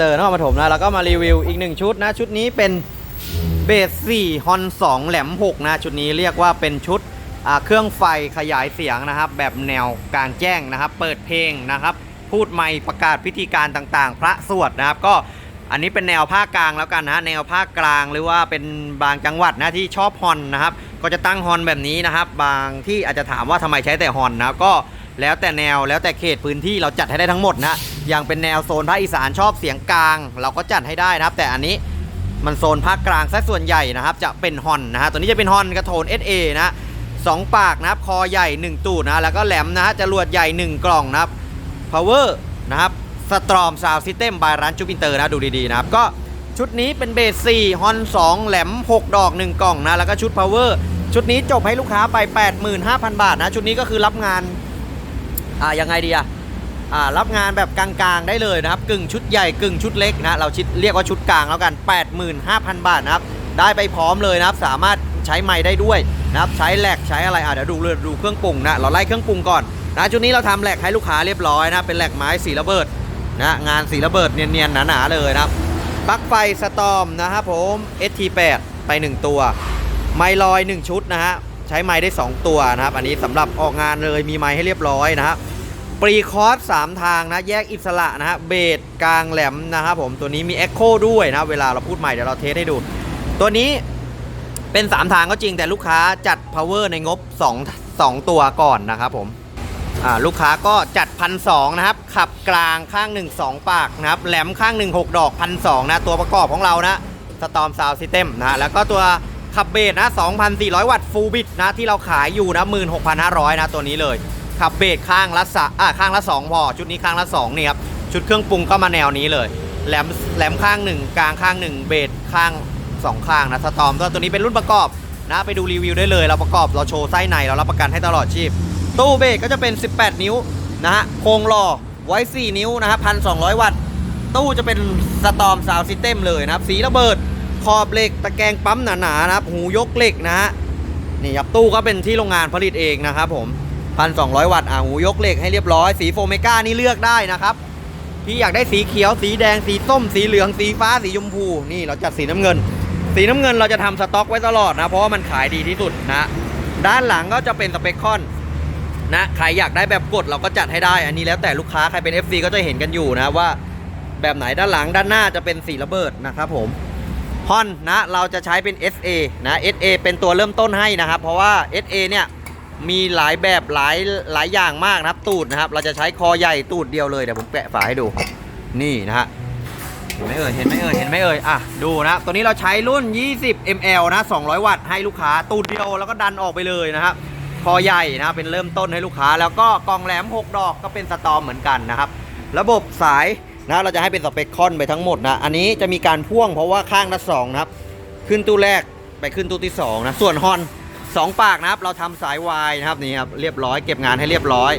นเตอร์นครปฐมนะแล้วก็มารีวิวอีกหนึ่งชุดนะชุดนี้เป็นเบส4ฮอน2แหลม6นะชุดนี้เรียกว่าเป็นชุดเครื่องไฟขยายเสียงนะครับ แบบแนวกลางแจ้งนะครับ เปิดเพลงนะครับ พูดไมค์ประกาศพิธีการต่างๆ พระสวดนะครับ ก็อันนี้เป็นแนวภาคกลางแล้วกันนะแนวภาคกลางหรือว่าเป็นบางจังหวัดนะที่ชอบฮอนนะครับ ก็จะตั้งฮอนแบบนี้นะครับ บางที่อาจจะถามว่าทำไมใช้แต่ฮอนนะก็แล้วแต่แนวแล้วแต่เขตพื้นที่เราจัดให้ได้ทั้งหมดนะ ย่างเป็นแนวโซนภาคอีสานชอบเสียงกลาง เราก็จัดให้ได้นะครับ แต่อันนี้มันโซนภาคกลางซะส่วนใหญ่นะครับ จะเป็นฮอนนะฮะตัวนี้จะเป็นฮอนกระโทน SA นะสองปากนะครับ คอใหญ่ 1 ตูดนะ แล้วก็แหลมนะฮะจรวดใหญ่ 1 กล่องนะครับ power นะครับสตรอมซาวซิสเต็มบายร้านจูปินเตอร์นะ ดูดีๆนะครับ ก็ชุดนี้เป็นเบส4ฮอน2แหลม 6 ดอก 1 กล่องนะ แล้วก็ชุด power ชุดนี้จบให้ลูกค้าไป 85,000 บาทนะ ชุดนี้ก็คือรับงาน อ่ายังไงดีอะ รับงานแบบกลางๆได้เลยนะครับ กึ่งชุดใหญ่กึ่งชุดเล็กนะเราชิดเรียกว่าชุดกลางแล้วกัน 85,000 บาทนะครับ ได้ไปพร้อมเลยนะครับ สามารถใช้ไม้ได้ด้วยนะครับใช้แหลกใช้อะไรอะเดี๋ยวดูเลยดูเครื่องปรุงนะเราไล่เครื่องปรุงก่อนนะชุดนี้เราทำแหลกให้ลูกค้าเรียบร้อยนะเป็นแหลกไม้สีระเบิดนะงานสีระเบิดเนียนๆหนาๆเลยนะครับปลั๊กไฟสตอมนะครับผม ST8 ไป 1 ตัว ไม้ลอย 1 ชุดนะฮะใช้ไม้ได้ 2 ตัวนะครับ อันนี้สำหรับออกงานเลยมีไม้ให้เรียบร้อยนะครับ ปรีคอร์ส3ทางนะ แยกอิสระนะฮะ เบสกลางแหลมนะครับผม ตัวนี้มี Echo ด้วยนะ เวลาเราพูดใหม่ เดี๋ยวเราเทสให้ดู ตัวนี้เป็น 3 ทางก็จริงแต่ลูกค้าจัด power ในงบ 2 2 ตัวก่อนนะครับผมลูกค้าก็จัดพันสนะครับ ขับกลางข้าง 1 2 ปากนะครับ แหลมข้าง 1 6 ดอกพันสนะตัวประกอบของเรานะสตอมซาวซิสเต็มนะแล้วก็ตัวขับเบสนะ 2,400 วัตต์ฟูลบิตนะที่เราขายอยู่นะ 16,500 นะตัวนี้เลย ขับเบสข้างละสะอ่าข้างละ2พอชุดนี้ข้างละ2นี่ครับชุดเครื่องปรุงก็มาแนวนี้เลยแหลมแหลมข้าง1กลางข้าง1เบสข้าง2ข้างนะสตอมตัวตัวนี้เป็นรุ่นประกอบนะไปดูรีวิวได้เลย เราประกอบเราโชว์ไส้ในเรารับประกันให้ตลอดชีพ ตู้เบสก็จะเป็น 18 นิ้วนะฮะโครงหล่อไว้ 4 นิ้วนะฮะ1,200วัตต์ ตู้จะเป็นสตอมซาวซิสเต็มเลยนะครับ สีระเบิด ขอบเหล็ก ตะแกรงปั๊มหนาๆนะครับ หูยกเหล็กนะฮะ นี่ครับตู้ก็เป็นที่โรงงานผลิตเองนะครับผม 1,200 วัตต์อ่าหูยกเหล็กให้เรียบร้อย สีโฟเมก้านี่เลือกได้นะครับที่อยากได้สีเขียว สีแดง สีส้ม สีเหลือง สีฟ้า สีชมพู นี่เราจัดสีน้ำเงิน สีน้ำเงินเราจะทำสต็อกไว้ตลอดนะ เพราะว่ามันขายดีที่สุดนะ ด้านหลังก็จะเป็นสเปคคอนนะ ใครอยากได้แบบกดเราก็จัดให้ได้ อันนี้แล้วแต่ลูกค้าใครเป็น FC ก็จะเห็นกันอยู่นะว่า แบบไหนด้านหลังด้านหน้าจะเป็นสีระเบิดนะครับผมฮอนนะเราจะใช้เป็น SA นะ SA เป็นตัวเริ่มต้นให้นะครับเพราะว่า SA เนี่ย มีหลายแบบหลายหลายอย่างมากนะครับ ตูดนะครับ เราจะใช้คอใหญ่ตูดเดียวเลยเดี๋ยวผมแปะฝาให้ดู นี่นะฮะเห็นไหมเอ่ยเห็นไหมเอ่ยเห็นไหมเอ่ยอะดูนะตัวนี้เราใช้รุ่น 20 ml นะ 200 วัตต์ให้ลูกค้าตูดเดียวแล้วก็ดันออกไปเลยนะครับคอใหญ่นะครับเป็นเริ่มต้นให้ลูกค้า แล้วก็กองแหลม 6 ดอกก็เป็นสตอมเหมือนกันนะครับ ระบบสายนะเราจะให้เป็นสเปคคอนไปทั้งหมดนะอันนี้จะมีการพ่วงเพราะว่าข้างละสองนะครับ ขึ้นตู้แรกไปขึ้นตู้ที่สองนะส่วนฮอน สองปากนะครับ เราทำสายวายนะครับนี่ครับเรียบร้อยเก็บงานให้เรียบร้อย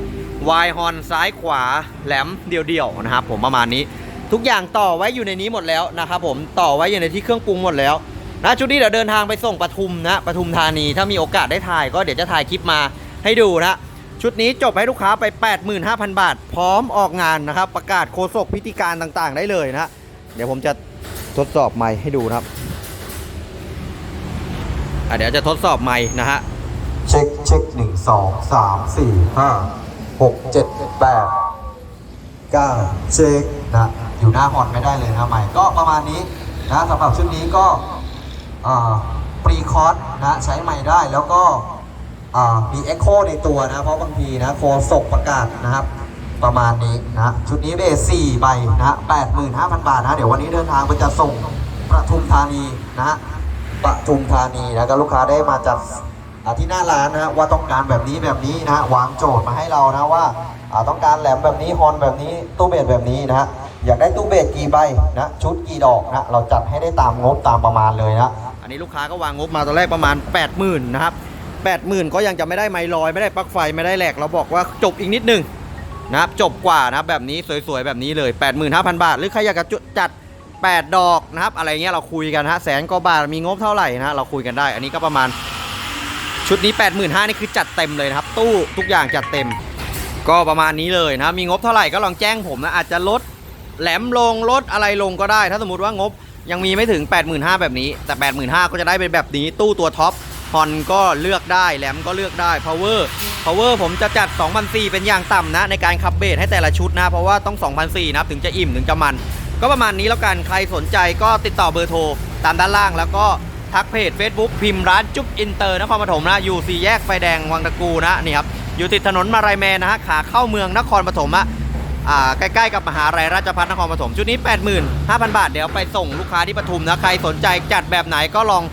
วายฮอนซ้ายขวาแหลมเดียวๆนะครับ ผมประมาณนี้ทุกอย่างต่อไว้อยู่ในนี้หมดแล้วนะครับผมต่อไว้อยู่ในที่เครื่องปรุงหมดแล้วนะชุดนี้เดี๋ยวเดินทางไปส่งปทุมนะปทุมธานีถ้ามีโอกาสได้ถ่ายก็เดี๋ยวจะถ่ายคลิปมาให้ดูนะชุดนี้จบให้ลูกค้าไป 85,000 บาท พร้อมออกงานนะครับ ประกาศโคศกพิธีการต่างๆ ได้เลยนะเดี๋ยวผมจะทดสอบไมค์ให้ดูนะครับ อะเดี๋ยวจะทดสอบไมค์นะฮะ เช็คเช็คหนึ่งสองสามสี่ห้าหกเจ็ดแปดเก้าเช็คนะอยู่หน้าฮอนไม่ได้เลยนะใหม่ก็ประมาณนี้นะสำหรับชุดนี้ก็ปรีคอร์สนะใช้ใหม่ได้แล้วก็อ่ามี Echo ในตัวนะเพราะบางทีนะโคศกประกาศนะครับ ประมาณนี้นะชุดนี้เบส4ใบนะ85,000บาทนะเดี๋ยววันนี้เดินทางไปจะส่งประทุมธานีนะฮะ ปทุมธานีนะก็ลูกค้าได้มาจัดที่หน้าร้านนะว่าต้องการแบบนี้แบบนี้นะวางโจทย์มาให้เรานะว่าต้องการแหลมแบบนี้ฮอนแบบนี้ตู้เบสแบบนี้นะฮะอยากได้ตู้เบสกี่ใบนะชุดกี่ดอกนะเราจัดให้ได้ตามงบตามประมาณเลยนะอันนี้ลูกค้าก็วางงบมาตอนแรกประมาณ 80,000นะครับ80,000 ก็ยังจะไม่ได้ไมลอย ไม่ได้ปลั๊กไฟไม่ได้แหลกเราบอกว่าจบอีกนิดนึงนะครับจบกว่านะแบบนี้สวยๆแบบนี้เลย 85,000 บาท หรือใครอยากจะจัด 8 ดอกนะครับ อะไรเงี้ยเราคุยกันฮะแสนกว่าบาทมีงบเท่าไหร่นะเราคุยกันได้ อันนี้ก็ประมาณชุดนี้ 85,000นี่คือจัดเต็มเลยนะครับ ตู้ทุกอย่างจัดเต็ม ก็ประมาณนี้เลยนะมีงบเท่าไหร่ก็ลองแจ้งผมนะอาจจะลดแหลมลงลดอะไรลงก็ได้ ถ้าสมมติว่างบยังมีไม่ถึง 85,000แบบนี้ แต่ 85,000ก็จะได้เป็นแบบนี้ตู้ตัวท็อปฮอนก็เลือกได้แหลมก็เลือกได้ power power ผมจะจัด2,004เป็นอย่างต่ำนะ ในการขับเบสให้แต่ละชุดนะ เพราะว่าต้อง2,004นะครับถึงจะอิ่มถึงจะมัน ก็ประมาณนี้แล้วกันใครสนใจก็ติดต่อเบอร์โทรตามด้านล่าง แล้วก็ทักเพจ Facebook พิมพ์ร้านจุ๊บอินเตอร์นครปฐมนะอยู่สี่แยกไฟแดงวังตะกูนะนี่ครับอยู่ติดถนนมารายแมนนะฮะขาเข้าเมืองนครปฐมอะใกล้ๆกับมหาลัยราชภัฏนครปฐมชุดนี้ 85,000 บาท เดี๋ยวไปส่งลูกค้าที่ปทุมนะ ใครสนใจจัดแบบไหนก็ลอง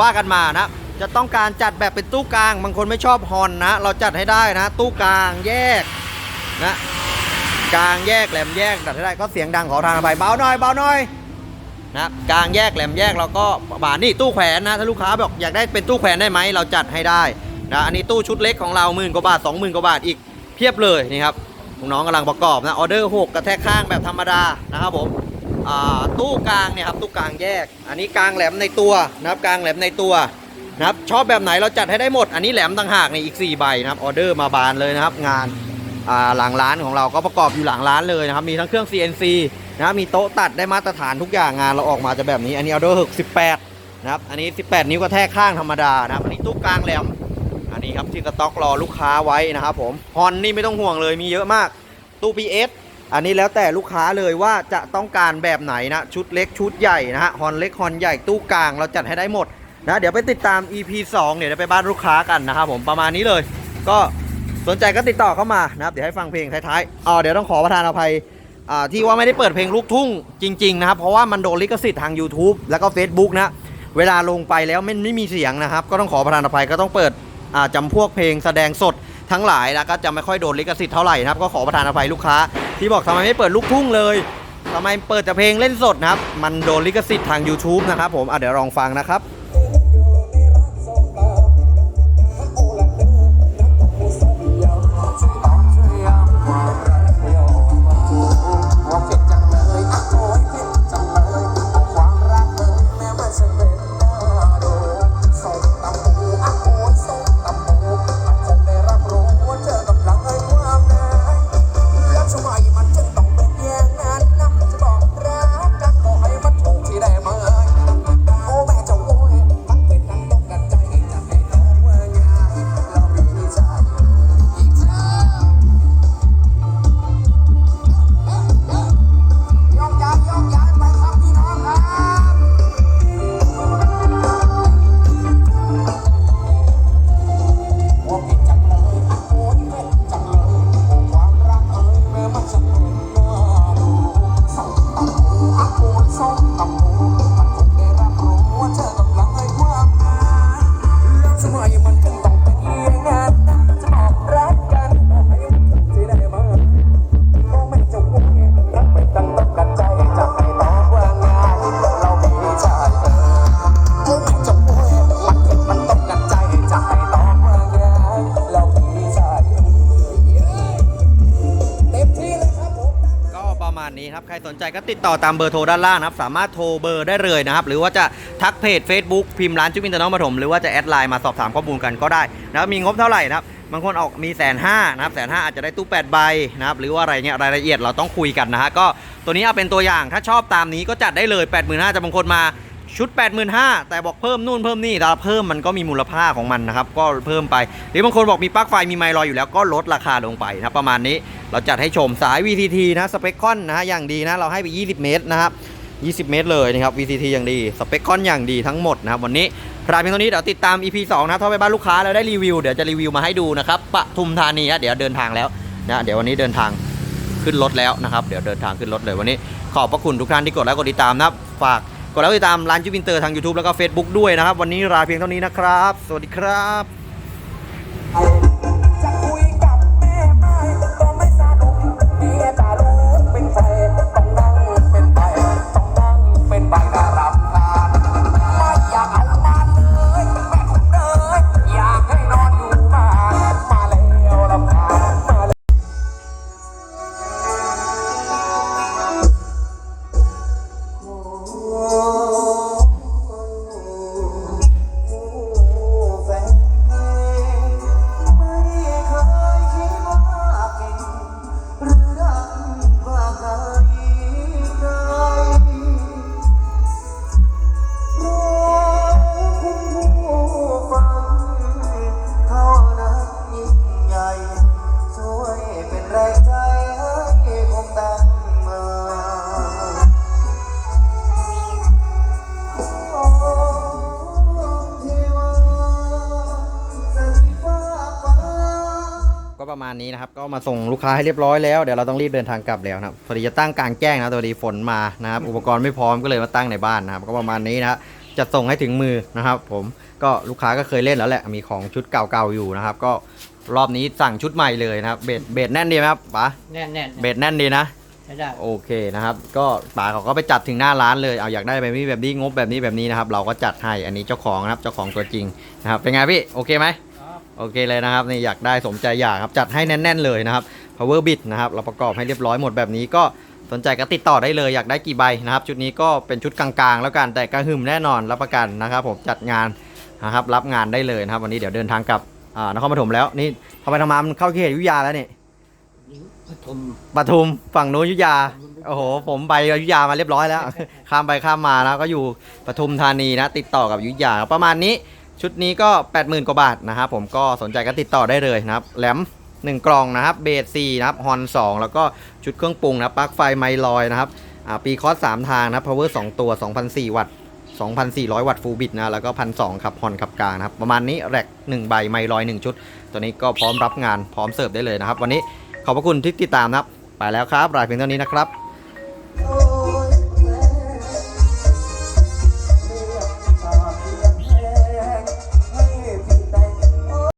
ว่ากันมานะ จะต้องการจัดแบบเป็นตู้กลาง บางคนไม่ชอบฮอนนะ เราจัดให้ได้นะ ตู้กลางแยกนะ กลางแยกแหลมแยกจัดให้ได้ก็เสียงดังขอทางไปเบาหน่อยเบาหน่อยนะกลางแยกแหลมแยกเราก็ประมาณนี่ตู้แขวนนะถ้าลูกค้าบอกอยากได้เป็นตู้แขวนได้ไหมเราจัดให้ได้นะอันนี้ตู้ชุดเล็กของเราหมื่นกว่าบาทสองหมื่นกว่าบาทอีกเพียบเลยนี่ครับน้องกำลังประกอบนะออเดอร์6กระแทกข้างแบบธรรมดานะครับผมตู้กลางเนี่ยครับตู้กลางแยก อันนี้กลางแหลมในตัวนะครับกลางแหลมในตัวนะครับชอบแบบไหนเราจัดให้ได้หมด อันนี้แหลมต่างหากในอีก 4 ใบนะครับออเดอร์มาบานเลยนะครับงาน หลังร้านของเราก็ประกอบอยู่หลังร้านเลยนะครับมีทั้งเครื่อง CNC นะครับมีโต๊ะตัดได้มาตรฐานทุกอย่างงานเราออกมาจะแบบนี้อันนี้ออเดอร์6 18นะครับอันนี้ 18 นิ้วกระแทกข้างธรรมดานะครับอันนี้ตู้กลางแหลมอันนี้ครับที่สต็อกรอลูกค้าไว้นะครับผมฮอนนี่ไม่ต้องห่วงเลยมีเยอะมากตู้ PS อันนี้แล้วแต่ลูกค้าเลยว่าจะต้องการแบบไหนนะชุดเล็กชุดใหญ่นะฮะฮอนเล็กฮอนใหญ่ตู้กลางเราจัดให้ได้หมดนะเดี๋ยวไปติดตาม EP 2เดี๋ยวไปบ้านลูกค้ากันนะครับผมประมาณนี้เลย ก็ สนใจก็ติดต่อเข้ามานะครับเดี๋ยวให้ฟังเพลงท้ายๆอ๋อเดี๋ยวต้องขอประทานอภัยอ่าที่ว่าไม่ได้เปิดเพลงลูกทุ่งจริง ๆ นะครับ เพราะว่ามันโดนลิขสิทธิ์ทาง YouTube แล้วก็ Facebook นะเวลาลงไปแล้วไม่ไม่มีเสียงนะครับ ก็ต้องขอประทานอภัยก็ต้องเปิดอ่าจำพวกเพลงแสดงสดทั้งหลายแล้วก็จะไม่ค่อยโดนลิขสิทธิ์เท่าไหร่นะครับก็ขอประทานอภัยลูกค้า ที่บอกทำไมไม่เปิดลูกทุ่งเลยทำไมเปิดแต่เพลงเล่นสดนะครับ มันโดนลิขสิทธิ์ทาง YouTube นะครับผมอะเดี๋ยวลองฟังนะครับ ก็ติดต่อตามเบอร์โทรด้านล่างนะครับ สามารถโทรเบอร์ได้เลยนะครับ หรือว่าจะทักเพจ Facebook พิมพ์ร้านจุ๊บอินเตอร์น้องปฐมหรือว่าจะแอดไลน์มาสอบถามข้อมูลกันก็ได้นะครับมีงบเท่าไหร่นะครับบางคนออกมีแสนห้านะครับแสนห้าอาจจะได้ตู้8ใบนะครับหรือว่าอะไรเนี้ยรายละเอียดเราต้องคุยกันนะฮะก็ตัวนี้เอาเป็นตัวอย่างถ้าชอบตามนี้ก็จัดได้เลย8 5 0 0 0จะบางคนมา ชุด 85,000แต่บอกเพิ่มนู่นเพิ่มนี่แต่เพิ่มมันก็มีมูลค่าของมันนะครับ ก็เพิ่มไป หรือบางคนบอกมีปลั๊กไฟมีไมค์รออยู่แล้วก็ลดราคาลงไปนะครับประมาณนี้เราจัดให้ชมสาย VCT นะสเปคคอนนะฮะอย่างดีนะเราให้ไป 20 เมตรนะครับ 20 เมตรเลยนะครับ VCT อย่างดีสเปคคอนอย่างดีทั้งหมดนะครับวันนี้รายเพียงเท่านี้เดี๋ยวติดตาม EP 2นะถ้าไปบ้านลูกค้าแล้วได้รีวิวเดี๋ยวจะรีวิวมาให้ดูนะครับปทุมธานีนะเดี๋ยวเดินทางแล้วนะเดี๋ยววันนี้เดินทางขึ้นรถแล้วนะครับ เดี๋ยวเดินทางขึ้นรถเลยวันนี้ ขอบพระคุณทุกท่านที่กดไลค์กดติดตามนะฝาก กดไลค์ติดตามร้านจิวินเตอร์ทาง YouTube แล้วก็ Facebook ด้วยนะครับ วันนี้ลาเพียงเท่านี้นะครับ สวัสดีครับ ประมาณนี้นะครับ ก็มาส่งลูกค้าให้เรียบร้อยแล้ว เดี๋ยวเราต้องรีบเดินทางกลับแล้วนะครับพอดีจะตั้งกลางแจ้งนะตัวดีฝนมานะครับ อุปกรณ์ไม่พร้อมก็เลยมาตั้งในบ้านนะครับ ก็ประมาณนี้นะฮะจะส่งให้ถึงมือนะครับ ผมก็ลูกค้าก็เคยเล่นแล้วแหละ มีของชุดเก่าๆอยู่นะครับ ก็รอบนี้สั่งชุดใหม่เลยนะครับ เบสเบสแน่นดีไหมครับป๋าแน่นแน่นเบสแน่นดีนะใช้ได้โอเคนะครับ ก็ป๋าเขาก็ไปจัดถึงหน้าร้านเลยเอาอยากได้แบบนี้แบบนี้งบแบบนี้แบบนี้นะครับ เราก็จัดให้อันนี้เจ้าของนะครับเจ้าของตัวจริงนะครับเป็นไงพี่โอเคไหมครับ โอเคเลยนะครับนี่อยากได้สมใจอยากครับจัดให้แน่น ๆ เลยนะครับ power bit นะครับเราประกอบให้เรียบร้อยหมดแบบนี้ก็สนใจก็ติดต่อได้เลยอยากได้กี่ใบนะครับ ชุดนี้ก็เป็นชุดกลางๆ แล้วกันแต่กระหึ่มแน่นอนรับประกันนะครับ ผมจัดงานนะครับรับงานได้เลยนะครับ วันนี้เดี๋ยวเดินทางกลับอ่านครปฐมแล้วนี่ทำไมทำมามันเข้าเขตอยุธยาแล้วนี่ปฐมปทุมฝั่งนู้นอยุธยาโอ้โหผมไปอยุธยามาเรียบร้อยแล้ว ข้ามไปข้ามมาแล้วก็อยู่ปทุมธานีนะ ติดต่อกับอยุธยาประมาณนี้ ชุดนี้ก็ 80,000 กว่าบาทนะครับผมก็สนใจก็ติดต่อได้เลยนะครับแหลม1กล่องนะครับเบส4นะครับฮอน2แล้วก็ชุดเครื่องปรุงนะครับปลั๊กไฟไมลอยนะครับปีคอส3ทางนะครับ power 2 ตัว 2,400 วัตต์ 2,400 วัตต์ฟูลบิตนะ แล้วก็ 1,200 ครับฮอนขับกลางนะครับ ประมาณนี้แร็ก1ใบไมลอย 1 ชุด ตัวนี้ก็พร้อมรับงานพร้อมเสิร์ฟได้เลยนะครับ วันนี้ขอบพระคุณที่ติดตามนะครับ ไปแล้วครับ รายเพียงเท่านี้นะครับ